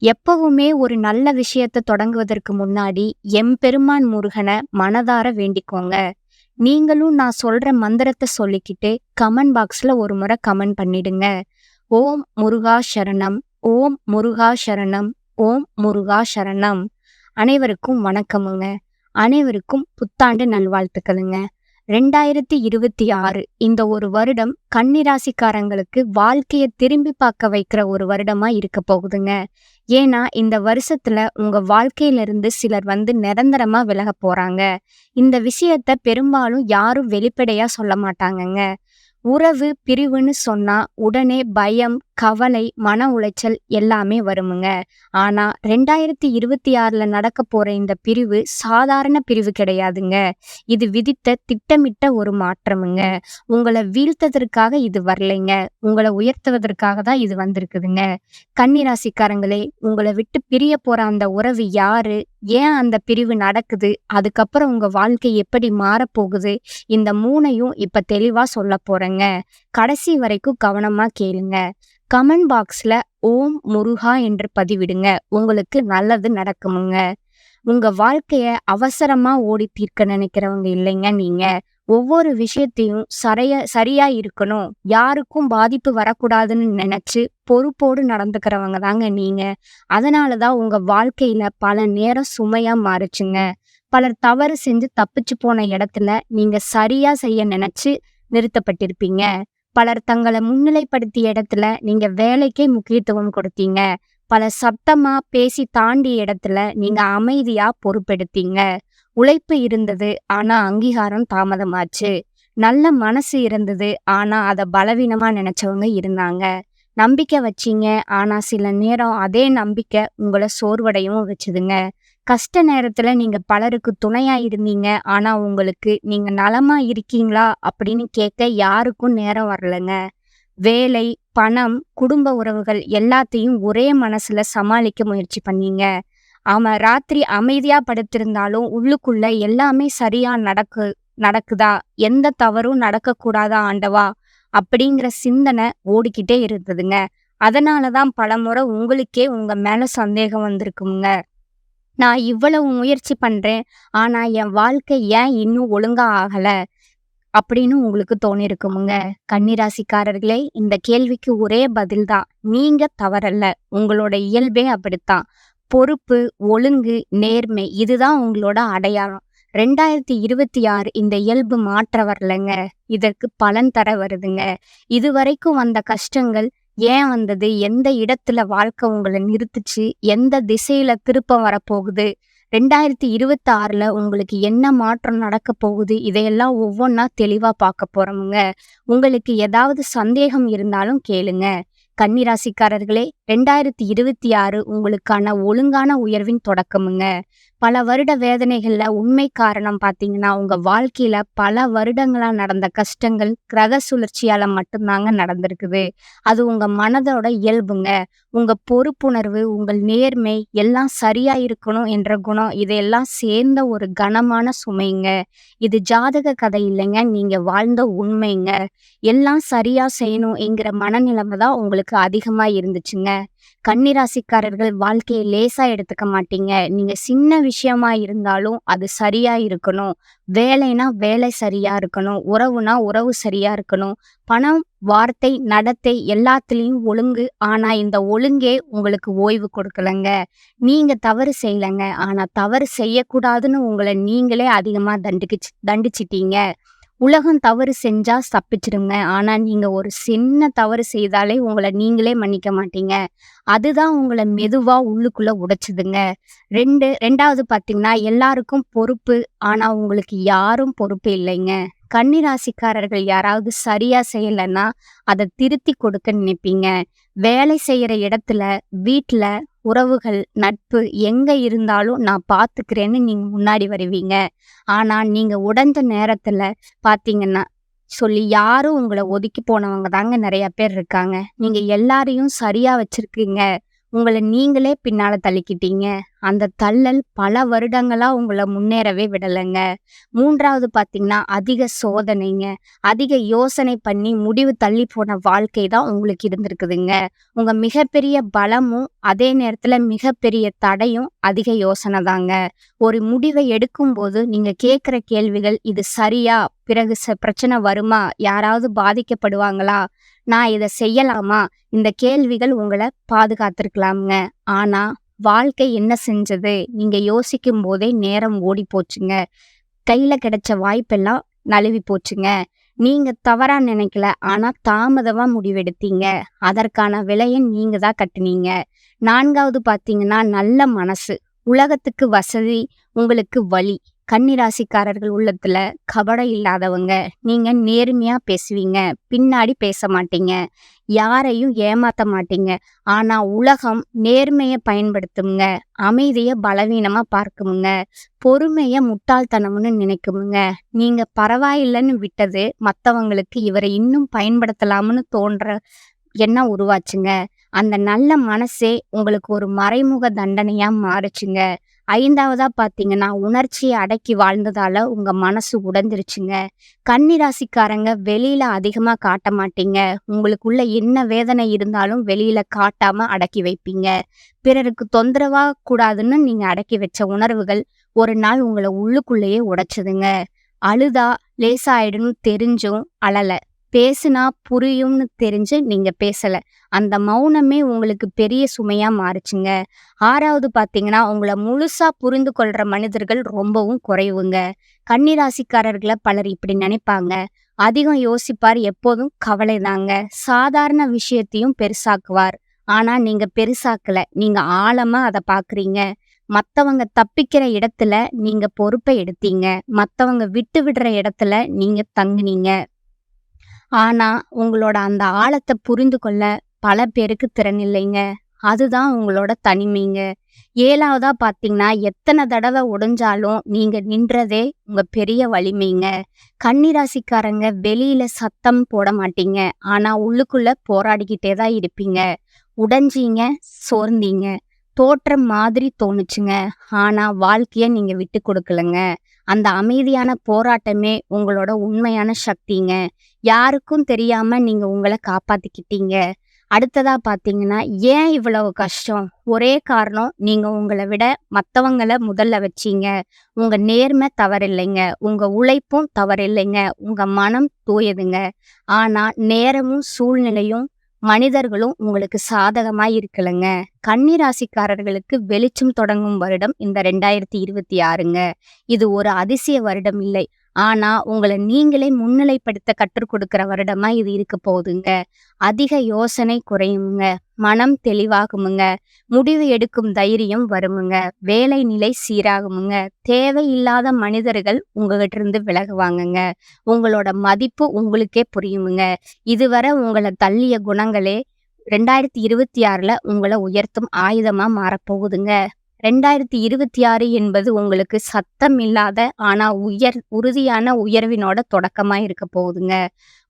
எப்பவுமே ஒரு நல்ல விஷயத்தை தொடங்குவதற்கு முன்னாடி எம்பெருமான் முருகனை மனதார வேண்டிக்கோங்க. நீங்களும் நான் சொல்ற மந்திரத்தை சொல்லிக்கிட்டு கமெண்ட் பாக்ஸ்ல ஒரு முறை கமெண்ட் பண்ணிடுங்க. ஓம் முருகா சரணம் ஓம் முருகா சரணம் ஓம் முருகா சரணம். அனைவருக்கும் வணக்கமுங்க. அனைவருக்கும் புத்தாண்டு நல்வாழ்த்துக்களுங்க. ரெண்டாயிரத்தி இருபத்தி ஆறு இந்த ஒரு வருடம் கன்னிராசிக்காரங்களுக்கு வாழ்க்கையை திரும்பி பார்க்க வைக்கிற ஒரு வருடமா இருக்க போகுதுங்க. ஏன்னா இந்த வருஷத்துல உங்க வாழ்க்கையிலிருந்து சிலர் வந்து நிரந்தரமா விலக போறாங்க. இந்த விஷயத்த பெரும்பாலும் யாரும் வெளிப்படையா சொல்ல மாட்டாங்கங்க. உறவு பிரிவுன்னு சொன்னா உடனே பயம் கவலை மன உளைச்சல் எல்லாமே வருமுங்க. ஆனா ரெண்டாயிரத்தி இருபத்தி ஆறுல நடக்க போற இந்த பிரிவு சாதாரண பிரிவு கிடையாதுங்க. இது விதித்த திட்டமிட்ட ஒரு மாற்றமுங்க. உங்களை வீழ்த்ததற்காக இது வரலைங்க. உங்களை உயர்த்துவதற்காக தான் இது வந்திருக்குதுங்க. கன்னிராசிக்காரங்களே உங்களை விட்டு பிரிய போற அந்த உறவு யாரு? ஏன் அந்த பிரிவு நடக்குது? அதுக்கப்புறம் உங்க வாழ்க்கை எப்படி மாறப்போகுது இந்த மூணையும் இப்ப தெளிவா சொல்ல போறேங்க. கடைசி வரைக்கும் கவனமா கேளுங்க. கமெண்ட் பாக்ஸில் ஓம் முருகா என்று பதிவிடுங்க. உங்களுக்கு நல்லது நடக்குமுங்க. உங்க வாழ்க்கைய அவசரமா ஓடி தீர்க்க நினைக்கிறவங்க இல்லைங்க நீங்க. ஒவ்வொரு விஷயத்தையும் சரிய சரியா இருக்கணும். யாருக்கும் பாதிப்பு வரக்கூடாதுன்னு நினைச்சு பொறுப்போடு நடந்துக்கிறவங்க தாங்க நீங்க. அதனாலதான் உங்க வாழ்க்கையில பல நேரம் சுமையா மாறுச்சுங்க. பலர் தவறு செஞ்சு தப்பிச்சு போன இடத்துல நீங்க சரியா செய்ய நினைச்சு நிறுத்தப்பட்டிருப்பீங்க. பலர் தங்களை முன்னிலைப்படுத்திய இடத்துல நீங்க வேலைக்கே முக்கியத்துவம் கொடுத்தீங்க. பல சத்தமா பேசி தாண்டிய இடத்துல நீங்க அமைதியா பொறுப்பெடுத்தீங்க. உழைப்பு இருந்தது ஆனா அங்கீகாரம் தாமதமாச்சு. நல்ல மனசு இருந்தது ஆனா அதை பலவீனமா நினைச்சவங்க இருந்தாங்க. நம்பிக்கை வச்சீங்க ஆனா சில நேரம் அதே நம்பிக்கை உங்களை சோர்வடையவும் வச்சுதுங்க. கஷ்ட நேரத்தில் நீங்கள் பலருக்கு துணையாக இருந்தீங்க. ஆனால் உங்களுக்கு நீங்கள் நலமாக இருக்கீங்களா? அப்படின்னு கேட்க யாருக்கும் நேரம் வரலைங்க. வேலை பணம் குடும்ப உறவுகள் எல்லாத்தையும் ஒரே மனசில் சமாளிக்க முயற்சி பண்ணீங்க. அவன் ராத்திரி அமைதியாக படுத்திருந்தாலும் உள்ளுக்குள்ளே எல்லாமே சரியாக நடக்கு நடக்குதா? எந்த தவறும் நடக்கக்கூடாதா ஆண்டவா? அப்படிங்கிற சிந்தனை ஓடிக்கிட்டே இருந்ததுங்க. அதனாலதான் பலமுறை உங்களுக்கே உங்கள் மேலே சந்தேகம் வந்திருக்குங்க. நான் இவ்வளவு முயற்சி பண்ணுறேன் ஆனால் என் வாழ்க்கை ஏன் இன்னும் ஒழுங்காக ஆகலை? அப்படின்னு உங்களுக்கு தோணிருக்குமுங்க. கன்னிராசிக்காரர்களே இந்த கேள்விக்கு ஒரே பதில்தான். நீங்க தவறல்ல. உங்களோட இயல்பே அப்படித்தான். பொறுப்பு ஒழுங்கு நேர்மை இதுதான் உங்களோட அடையாளம். ரெண்டாயிரத்தி இருபத்தி ஆறு இந்த இயல்பு மாற்ற வரலங்க. இதற்கு பலன் தர வருதுங்க. இதுவரைக்கும் வந்த கஷ்டங்கள் ஏன் வந்தது? எந்த இடத்துல வாழ்க்கை உங்களை நிறுத்துச்சு? எந்த திசையில திருப்பம் வரப்போகுது? ரெண்டாயிரத்தி இருபத்தி ஆறுல உங்களுக்கு என்ன மாற்றம் நடக்க போகுது? இதையெல்லாம் ஒவ்வொன்றா தெளிவா பார்க்க போறோமுங்க. உங்களுக்கு ஏதாவது சந்தேகம் இருந்தாலும் கேளுங்க. கன்னிராசிக்காரர்களே ரெண்டாயிரத்தி இருபத்தி ஆறு உங்களுக்கான ஒழுங்கான உயர்வின் தொடக்கமுங்க. பல வருட வேதனைகளில் உண்மை காரணம் பார்த்தீங்கன்னா உங்கள் வாழ்க்கையில் பல வருடங்களாக நடந்த கஷ்டங்கள் கிரக சுழற்சியால் மட்டும்தாங்க நடந்திருக்குது. அது உங்கள் மனதோட இயல்புங்க. உங்கள் பொறுப்புணர்வு உங்கள் நேர்மை எல்லாம் சரியாக இருக்கணும் என்ற குணம் இதையெல்லாம் சேர்ந்த ஒரு கனமான சுமைங்க. இது ஜாதக கதை இல்லைங்க. நீங்கள் வாழ்ந்த உண்மைங்க. எல்லாம் சரியாக செய்யணும் என்கிற மனநிலைமை தான் உங்களுக்கு அதிகமாக இருந்துச்சுங்க. கன்னிராசிக்காரர்கள் வாழ்க்கையை லேசா எடுத்துக்க மாட்டீங்க. நீங்க சின்ன விஷயமா இருந்தாலும் அது சரியா இருக்கணும். வேலைனா வேலை சரியா இருக்கணும். உறவுனா உறவு சரியா இருக்கணும். பணம் வார்த்தை நடத்தை எல்லாத்துலேயும் ஒழுங்கு. ஆனா இந்த ஒழுங்கே உங்களுக்கு ஓய்வு கொடுக்கலங்க. நீங்க தவறு செய்யலைங்க. ஆனா தவறு செய்யக்கூடாதுன்னு உங்களை நீங்களே அதிகமா தண்டிக்கு தண்டிச்சிட்டீங்க. உலகம் தவறு செஞ்சா தப்பிச்சிடுங்க ஆனா நீங்க ஒரு சின்ன தவறு செய்தாலே உங்களை நீங்களே மன்னிக்க மாட்டீங்க. அதுதான் உங்களை மெதுவா உள்ளுக்குள்ள உடைச்சுதுங்க. ரெண்டு ரெண்டாவது பார்த்தீங்கன்னா எல்லாருக்கும் பொறுப்பு ஆனா உங்களுக்கு யாரும் பொறுப்பு இல்லைங்க. கன்னிராசிக்காரர்கள் யாராவது சரியா செய்யலைன்னா அதை திருத்தி கொடுக்க நினைப்பீங்க. வேலை செய்யற இடத்துல வீட்டில் உறவுகள், நட்பு எங்கே இருந்தாலும் நான் பார்த்துக்கிறேன்னு நீங்கள் முன்னாடி வருவீங்க. ஆனால் நீங்கள் உடஞ்ச நேரத்தில் பார்த்தீங்கன்னா, சொல்லி யாரும் உங்களை ஒதுக்கி போனவங்க தாங்க நிறையா பேர் இருக்காங்க. நீங்கள் எல்லாரையும் சரியாக வச்சுருக்கீங்க உங்களை நீங்களே பின்னால் தள்ளிக்கிட்டீங்க. அந்த தள்ளல் பல வருடங்களாக உங்களை முன்னேறவே விடலைங்க மூன்றாவது பார்த்தீங்கன்னா, அதிக சோதனைங்க. அதிக யோசனை பண்ணி முடிவு தள்ளி போன வாழ்க்கை தான் உங்களுக்கு இருந்திருக்குதுங்க. உங்கள் மிகப்பெரிய பலமும், அதே நேரத்தில் மிகப்பெரிய தடையும் அதிக யோசனை தாங்க. ஒரு முடிவை எடுக்கும்போது நீங்கள் கேட்குற கேள்விகள், "இது சரியா? பிறகு ச பிரச்சனை வருமா? யாராவது பாதிக்கப்படுவாங்களா? நான் இதை செய்யலாமா?" இந்த கேள்விகள் உங்களை பாதுகாத்திருக்கலாம்ங்க. ஆனா, வாழ்க்கை என்ன செஞ்சது? நீங்க யோசிக்கும் போதே நேரம் ஓடி போச்சுங்க. கையில கிடைச்ச வாய்ப்பெல்லாம் நழுவி போச்சுங்க. நீங்க தவறா நினைக்கல. ஆனா, தாமதமா முடிவெடுத்தீங்க. அதற்கான விலையை நீங்க தான் கட்டுனீங்க. நான்காவது பார்த்தீங்கன்னா, நல்ல மனசு. உலகத்துக்கு வசதி, உங்களுக்கு வழி கன்னிராசிக்காரர்கள் உள்ளத்துல கபடம் இல்லாதவங்க. நீங்க நேர்மையா பேசுவீங்க. பின்னாடி பேச மாட்டீங்க. யாரையும் ஏமாத்த மாட்டீங்க. ஆனா, உலகம் நேர்மையை பயன்படுத்துங்க அமைதிய பலவீனமா பார்க்குமுங்க. பொறுமைய முட்டாள்தனம்னு நினைக்குமுங்க. நீங்க பரவாயில்லைன்னு விட்டது, மத்தவங்களுக்கு இவரை இன்னும் பயன்படுத்தலாம்னு தோன்ற எண்ணம் உருவாச்சுங்க. அந்த நல்ல மனசே உங்களுக்கு ஒரு மறைமுக தண்டனையா மாறுச்சுங்க. ஐந்தாவதாக பார்த்தீங்கன்னா, உணர்ச்சியை அடக்கி வாழ்ந்ததால உங்க மனசு உடந்துருச்சுங்க கன்னிராசிக்காரங்க வெளியில அதிகமாக காட்ட மாட்டீங்க. உங்களுக்குள்ள என்ன வேதனை இருந்தாலும் வெளியில காட்டாம அடக்கி வைப்பீங்க. பிறருக்கு தொந்தரவாக கூடாதுன்னு நீங்க அடக்கி வச்ச உணர்வுகள், ஒரு நாள் உங்களை உள்ளுக்குள்ளேயே உடைச்சதுங்க அழுதா லேசாயிடும்னு தெரிஞ்சும் அழலை பேசுனா புரியும்னு தெரிஞ்சு நீங்க பேசல. அந்த மௌனமே உங்களுக்கு பெரிய சுமையா மாறுச்சுங்க. ஆறாவது பார்த்தீங்கன்னா, உங்களை முழுசா புரிந்து கொள்ற மனிதர்கள் ரொம்பவும் குறைவுங்க. கன்னிராசிக்காரர்களை பலர் இப்படி நினைப்பாங்க. அதிகம் யோசிப்பார். எப்போதும் கவலைதாங்க. சாதாரண விஷயத்தையும் பெருசாக்குவார். ஆனா, நீங்க பெருசாக்கல. நீங்க ஆழமா அதை பார்க்குறீங்க. மற்றவங்க தப்பிக்கிற இடத்துல நீங்க பொறுப்பை எடுத்தீங்க. மற்றவங்க விட்டு விடுற இடத்துல நீங்க தங்குனீங்க. ஆனால் உங்களோட அந்த ஆழத்தை புரிந்து கொள்ள பல பேருக்கு திறன் இல்லைங்க. அதுதான் உங்களோட தனிமைங்க. ஏழாவதா பார்த்தீங்கன்னா, எத்தனை தடவை உடைஞ்சாலும் நீங்க நின்றதே உங்க பெரிய வலிமைங்க. கன்னிராசிக்காரங்க வெளியில சத்தம் போட மாட்டீங்க. ஆனா, உள்ளுக்குள்ள போராடிக்கிட்டே தான் இருப்பீங்க. உடைஞ்சீங்க, சோர்ந்தீங்க. தோற்றம் மாதிரி தோணுச்சுங்க. ஆனா, வாழ்க்கைய நீங்க விட்டு கொடுக்கலங்க. அந்த அமைதியான போராட்டமே உங்களோட உண்மையான சக்திங்க. யாருக்கும் தெரியாம நீங்க உங்களை காப்பாத்திக்கிட்டீங்க. அடுத்ததா பார்த்தீங்கன்னா, ஏன் இவ்வளவு கஷ்டம்? ஒரே காரணம், நீங்க உங்களை விட மற்றவங்களை முதல்ல வச்சீங்க. உங்க நேர்மை தவறில்லைங்க. உங்க உழைப்பும் தவறில்லைங்க. உங்க மனம் தூயதுங்க. ஆனா, நேரமும், சூழ்நிலையும், மனிதர்களும் உங்களுக்கு சாதகமா இருக்கலைங்க கன்னி ராசிக்காரர்களுக்கு வெளிச்சம் தொடங்கும் வருடம் இந்த 2026ங்க. இது ஒரு அதிசய வருடம் இல்லை. ஆனா, உங்களை நீங்களே முன்னிலைப்படுத்த கற்றுக் கொடுக்குற வருடமா இது இருக்க போகுதுங்க. அதிக யோசனை குறையுங்க மனம் தெளிவாகுமுங்க. முடிவு எடுக்கும் தைரியம் வருமுங்க. வேலை நிலை சீராகுமுங்க. தேவையில்லாத மனிதர்கள் உங்ககிட்டருந்து விலகுவாங்கங்க. உங்களோட மதிப்பு உங்களுக்கே புரியுமுங்க. இதுவரை உங்களை தள்ளிய குணங்களே ரெண்டாயிரத்து இருபத்தி ஆறில் உங்களை உயர்த்தும் ஆயுதமாக மாறப்போகுதுங்க. 2026 என்பது உங்களுக்கு சத்தம் இல்லாத, ஆனா உயர் உறுதியான உயர்வினோட தொடக்கமா இருக்க போகுதுங்க.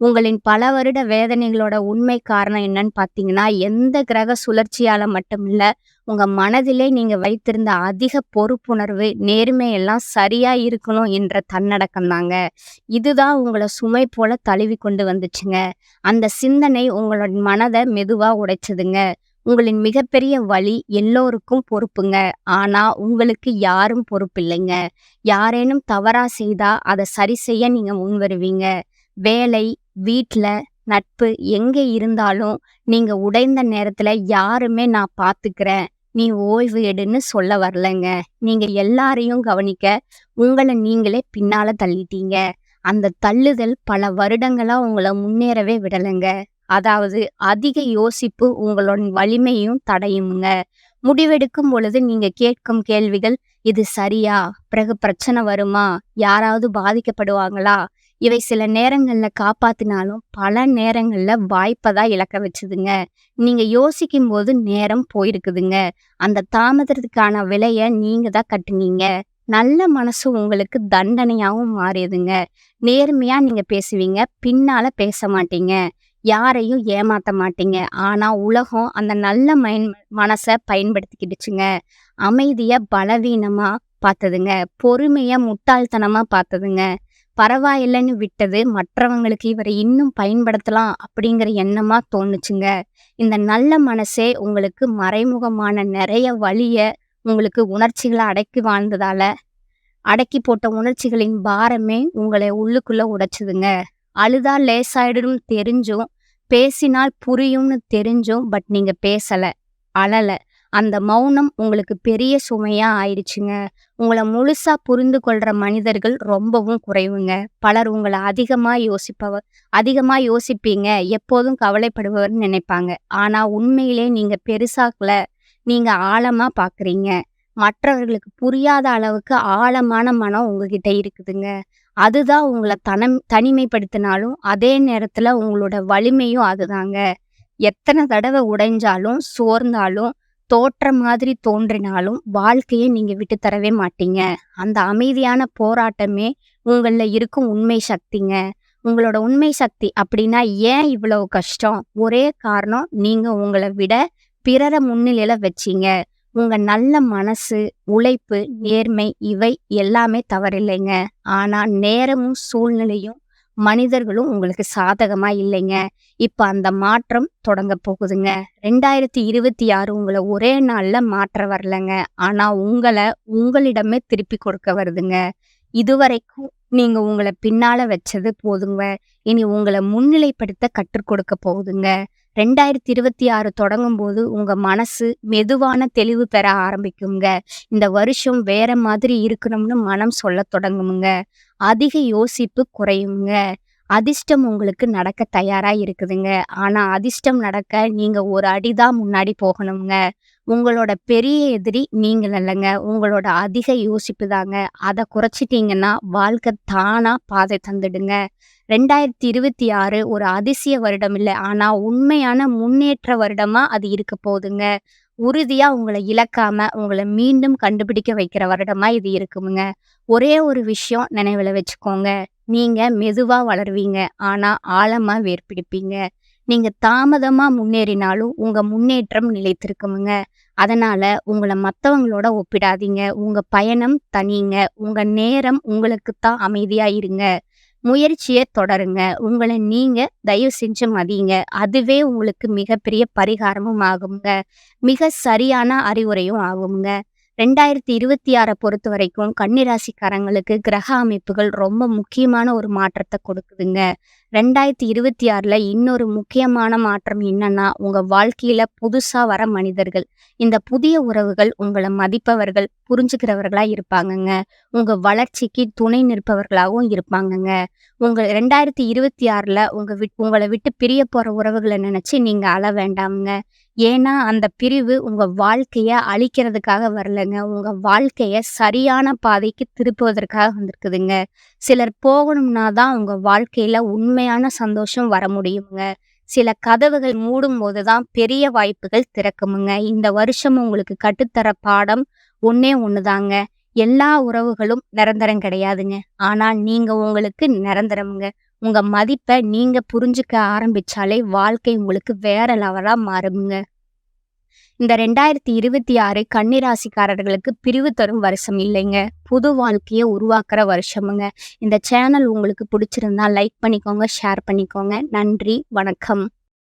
உங்களின் பல வருட வேதனைகளோட உண்மை காரணம் என்னன்னு பார்த்தீங்கன்னா, எந்த கிரக சுழற்சியால மட்டும் இல்ல, உங்க மனதிலே நீங்க வைத்திருந்த அதிக பொறுப்புணர்வு, நேர்மை எல்லாம் சரியா இருக்கணும் என்ற தன்னடக்கம் தாங்க. இதுதான் உங்களை சுமை போல தழுவி கொண்டு வந்துச்சுங்க. அந்த சிந்தனை உங்களோட மனதை மெதுவா உடைச்சதுங்க. உங்களின் மிகப்பெரிய வழி எல்லோருக்கும் பொறுப்புங்க. ஆனா, உங்களுக்கு யாரும் பொறுப்பில்லைங்க. யாரேனும் தவறா செய்தா அதை சரி செய்ய நீங்க முன்வருவீங்க. வேலை, வீட்டில் நட்பு எங்க இருந்தாலும் நீங்க உடைந்த நேரத்துல யாருமே நான் பாத்துக்கிறேன் நீ ஓய்வு எடுன்னு சொல்ல வரலங்க. நீங்க எல்லாரையும் கவனிக்க உங்களை நீங்களே பின்னால தள்ளிட்டீங்க. அந்த தள்ளுதல் பல வருடங்களா உங்களை முன்னேறவே விடலைங்க அதாவது அதிக யோசிப்பு உங்களோட வலிமையும் தடையுமுங்க. முடிவெடுக்கும் பொழுது நீங்க கேட்கும் கேள்விகள், "இது சரியா? பிறகு பிரச்சனை வருமா? யாராவது பாதிக்கப்படுவாங்களா?" இவை சில நேரங்கள்ல காப்பாத்தினாலும் பல நேரங்கள்ல வாய்ப்பை தான் இழக்க வச்சுதுங்க நீங்க யோசிக்கும் போது நேரம் போயிருக்குதுங்க அந்த தாமதத்துக்கான விலைய நீங்க தான் கட்டுனீங்க நல்ல மனசு உங்களுக்கு தண்டனையாகவும் மாறியதுங்க நேர்மையா நீங்க பேசுவீங்க பின்னால பேச மாட்டீங்க யாரையும் ஏமாத்த மாட்டீங்க. ஆனால் உலகம் அந்த நல்ல மைன் மனசை பயன்படுத்திக்கிடுச்சுங்க. அமைதியை பலவீனமாக பார்த்ததுங்க. பொறுமையை முட்டாள்தனமாக பார்த்ததுங்க. பரவாயில்லைன்னு விட்டது மற்றவங்களுக்கு இவரை இன்னும் பயன்படுத்தலாம் அப்படிங்கிற எண்ணமாக தோணுச்சுங்க. இந்த நல்ல மனசே உங்களுக்கு மறைமுகமான நிறைய வழியை உங்களுக்கு உணர்ச்சிகளை அடக்கி வாழ்ந்ததால் அடக்கி போட்ட உணர்ச்சிகளின் பாரமே உங்களை உள்ளுக்குள்ளே உடைச்சுதுங்க. அழுதா லேசாயிடும் தெரிஞ்சும் பேசினால் புரியும்னு தெரிஞ்சும் பட் நீங்கள் பேசலை அழலை. அந்த மௌனம் உங்களுக்கு பெரிய சுமையாக ஆயிடுச்சுங்க. உங்களை முழுசாக புரிந்து கொள்கிற மனிதர்கள் ரொம்பவும் குறைவுங்க. பலர் உங்களை அதிகமாக யோசிப்பவர் அதிகமாக யோசிப்பீங்க எப்போதும் கவலைப்படுபவர்னு நினைப்பாங்க. ஆனால் உண்மையிலே நீங்கள் பெருசாக்கல நீங்கள் ஆழமாக பார்க்குறீங்க மற்றவர்களுக்கு புரியாத அளவுக்கு ஆழமான மனம் உங்ககிட்ட இருக்குதுங்க. அதுதான் உங்களை தனம் தனிமைப்படுத்தினாலும் அதே நேரத்தில் உங்களோட வலிமையும் அதுதாங்க. எத்தனை தடவை உடைஞ்சாலும் சோர்ந்தாலும் தோற்ற மாதிரி தோன்றினாலும் வாழ்க்கையை நீங்கள் விட்டு தரவே மாட்டீங்க. அந்த அமைதியான போராட்டமே உங்களில் இருக்கும் உண்மை சக்திங்க. உங்களோட உண்மை சக்தி அப்படின்னா ஏன் இவ்வளவு கஷ்டம்? ஒரே காரணம் நீங்கள் உங்களை விட பிறரை முன்னிலையில் வச்சீங்க. உங்க நல்ல மனசு உழைப்பு நேர்மை இவை எல்லாமே தவறில்லைங்க. ஆனா நேரமும் சூழ்நிலையும் மனிதர்களும் உங்களுக்கு சாதகமா இல்லைங்க. இப்ப அந்த மாற்றம் தொடங்க போகுதுங்க. ரெண்டாயிரத்தி இருபத்தி ஆறு உங்களை ஒரே நாள்ல மாற்ற வரலங்க. ஆனா உங்களை உங்களிடமே திருப்பி கொடுக்க வருதுங்க. இதுவரைக்கும் நீங்க உங்களை பின்னால வச்சது போதுங்க. இனி உங்களை முன்னிலைப்படுத்த கற்றுக் கொடுக்க போகுதுங்க. ரெண்டாயிரத்தி இருபத்தி ஆறு தொடங்கும் போது உங்க மனசு மெதுவான தெளிவு பெற ஆரம்பிக்குங்க. இந்த வருஷம் வேற மாதிரி இருக்கணும்னு மனம் சொல்ல தொடங்குமுங்க. அதிக யோசிப்பு குறையுங்க. அதிர்ஷ்டம் உங்களுக்கு நடக்க தயாரா இருக்குதுங்க. ஆனா அதிர்ஷ்டம் நடக்க நீங்க ஒரு அடிதான் முன்னாடி போகணுங்க. உங்களோட பெரிய எதிரி நீங்கள் இல்லைங்க உங்களோட அதிக யோசிப்பு தாங்க. அதை குறைச்சிட்டீங்கன்னா வாழ்க்கை தானா பாதை தந்துடுங்க. ரெண்டாயிரத்தி இருபத்தி ஆறு ஒரு அதிசய வருடம் இல்லை. ஆனால் உண்மையான முன்னேற்ற வருடமாக அது இருக்க போகுதுங்க உறுதியா உங்களை இழக்காம உங்களை மீண்டும் கண்டுபிடிக்க வைக்கிற வருடமா இது இருக்குமுங்க. ஒரே ஒரு விஷயம் நினைவில் வச்சுக்கோங்க. நீங்க மெதுவா வளருவீங்க. ஆனா ஆழமா வேர் பிடிப்பீங்க நீங்க தாமதமா முன்னேறினாலும் உங்க முன்னேற்றம் நிலைத்திருக்குமுங்க. அதனால உங்களை மற்றவங்களோட ஒப்பிடாதீங்க. உங்க பயணம் தனிங்க. உங்க நேரம் உங்களுக்கு தான் அமைதியா இருங்க. முயற்சியை தொடருங்க. உங்களை நீங்க தயவு செஞ்சு மதியுங்க அதுவே உங்களுக்கு மிகப்பெரிய பரிகாரமும் ஆகுங்க. மிக சரியான அறிவுரையும் ஆகுங்க. ரெண்டாயிரத்தி இருபத்தி ஆறை பொறுத்த வரைக்கும் கன்னிராசிக்காரங்களுக்கு கிரக அமைப்புகள் ரொம்ப முக்கியமான ஒரு மாற்றத்தை கொடுக்குதுங்க. ரெண்டாயிரத்தி இருபத்தி ஆறில் இன்னொரு முக்கியமான மாற்றம் என்னன்னா உங்கள் வாழ்க்கையில் புதுசாக வர மனிதர்கள். இந்த புதிய உறவுகள் உங்களை மதிப்பவர்கள் புரிஞ்சுக்கிறவர்களாக இருப்பாங்கங்க. உங்கள் வளர்ச்சிக்கு துணை நிற்பவர்களாகவும் இருப்பாங்கங்க. உங்கள் ரெண்டாயிரத்தி இருபத்தி ஆறில் உங்கள் விட் உங்களை விட்டு பிரிய போகிற உறவுகளை நினச்சி நீங்கள் அழ வேண்டாமுங்க. ஏன்னா அந்த பிரிவு உங்கள் வாழ்க்கையை அழிக்கிறதுக்காக வரலங்க. உங்கள் வாழ்க்கையை சரியான பாதைக்கு திருப்புவதற்காக வந்திருக்குதுங்க. சிலர் போகணும்னா தான் உங்கள் வாழ்க்கையில் உண்மையான சந்தோஷம் வர முடியுங்க. சில கதவுகள் மூடும் போதுதான் பெரிய வாய்ப்புகள் திறக்குமுங்க. இந்த வருஷம் உங்களுக்கு கட்டுத்தர பாடம் ஒன்றே ஒன்று தாங்க. எல்லா உறவுகளும் நிரந்தரம் கிடையாதுங்க. ஆனால் நீங்கள் உங்களுக்கு நிரந்தரமுங்க. உங்கள் மதிப்பை நீங்கள் புரிஞ்சுக்க ஆரம்பிச்சாலே வாழ்க்கை உங்களுக்கு வேற லெவலாக மாறுங்க இந்த ரெண்டாயிரத்தி இருபத்தி ஆறு கன்னிராசிக்காரர்களுக்கு பிரிவு தரும் வருஷம் இல்லைங்க. புது வாழ்க்கையை உருவாக்குற வருஷமுங்க. இந்த சேனல் உங்களுக்கு பிடிச்சிருந்தா லைக் பண்ணிக்கோங்க ஷேர் பண்ணிக்கோங்க. நன்றி வணக்கம்.